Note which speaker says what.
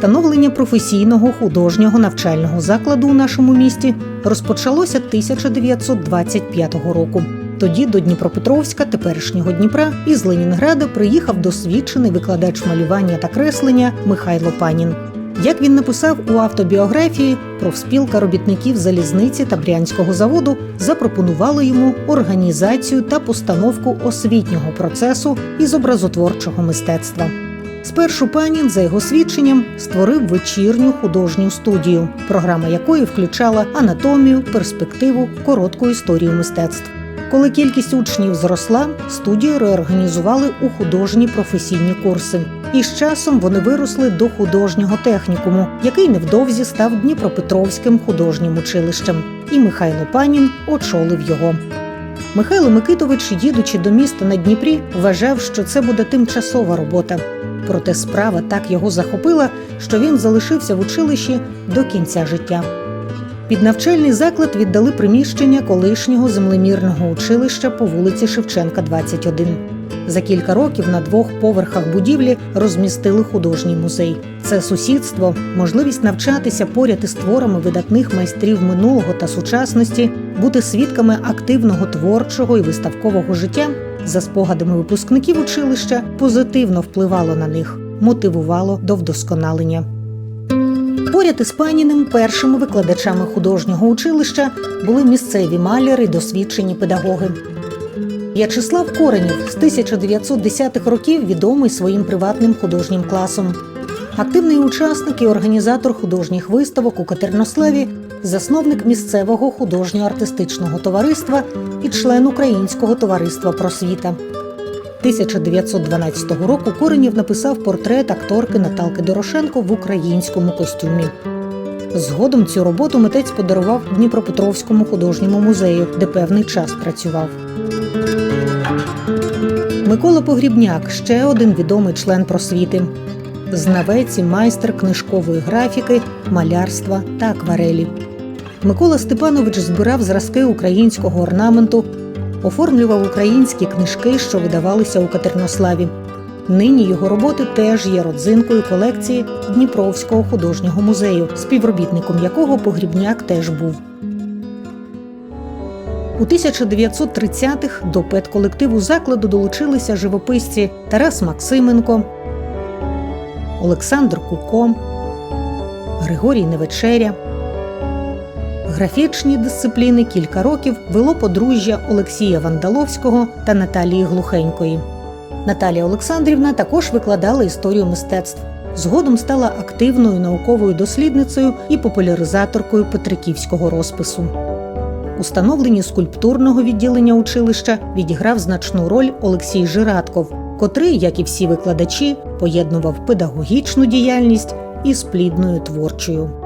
Speaker 1: Становлення професійного художнього навчального закладу у нашому місті розпочалося 1925 року. Тоді до Дніпропетровська, теперішнього Дніпра, із Ленінграда приїхав досвідчений викладач малювання та креслення Михайло Панін. Як він написав у автобіографії, профспілка робітників залізниці та брянського заводу запропонувала йому організацію та постановку освітнього процесу із образотворчого мистецтва. Спершу панін, за його свідченням, створив вечірню художню студію, програма якої включала анатомію, перспективу, коротку історію мистецтв. Коли кількість учнів зросла, студію реорганізували у художні професійні курси. І з часом вони виросли до художнього технікуму, який невдовзі став Дніпропетровським художнім училищем. І Михайло Панін очолив його. Михайло Микитович, їдучи до міста на Дніпрі, вважав, що це буде тимчасова робота. Проте справа так його захопила, що він залишився в училищі до кінця життя. Під навчальний заклад віддали приміщення колишнього землемірного училища по вулиці Шевченка, 21. За кілька років на двох поверхах будівлі розмістили художній музей. Це сусідство, можливість навчатися поряд із творами видатних майстрів минулого та сучасності, бути свідками активного творчого і виставкового життя за спогадами випускників училища позитивно впливало на них, мотивувало до вдосконалення. Поряд із паніним першими викладачами художнього училища були місцеві маляри й досвідчені педагоги. В'ячеслав Коренєв з 1910-х років відомий своїм приватним художнім класом. Активний учасник і організатор художніх виставок у Катернославі, засновник місцевого художньо-артистичного товариства і член Українського товариства просвіта. 1912 року Коренєв написав портрет акторки Наталки Дорошенко в українському костюмі. Згодом цю роботу митець подарував Дніпропетровському художньому музею, де певний час працював. Микола Погрібняк ще один відомий член просвіти. Знавець і майстер книжкової графіки, малярства та акварелі. Микола Степанович збирав зразки українського орнаменту, оформлював українські книжки, що видавалися у Катернославі. Нині його роботи теж є родзинкою колекції Дніпровського художнього музею, співробітником якого Погрібняк теж був. У 1930-х до педколективу закладу долучилися живописці Тарас Максименко, Олександр Куко, Григорій Невечеря. Графічні дисципліни кілька років вело подружжя Олексія Вандаловського та Наталії Глухенької. Наталія Олександрівна також викладала історію мистецтв. Згодом стала активною науковою дослідницею і популяризаторкою петриківського розпису. У скульптурного відділення училища відіграв значну роль Олексій Жиратков, котрий, як і всі викладачі, поєднував педагогічну діяльність із плідною творчою.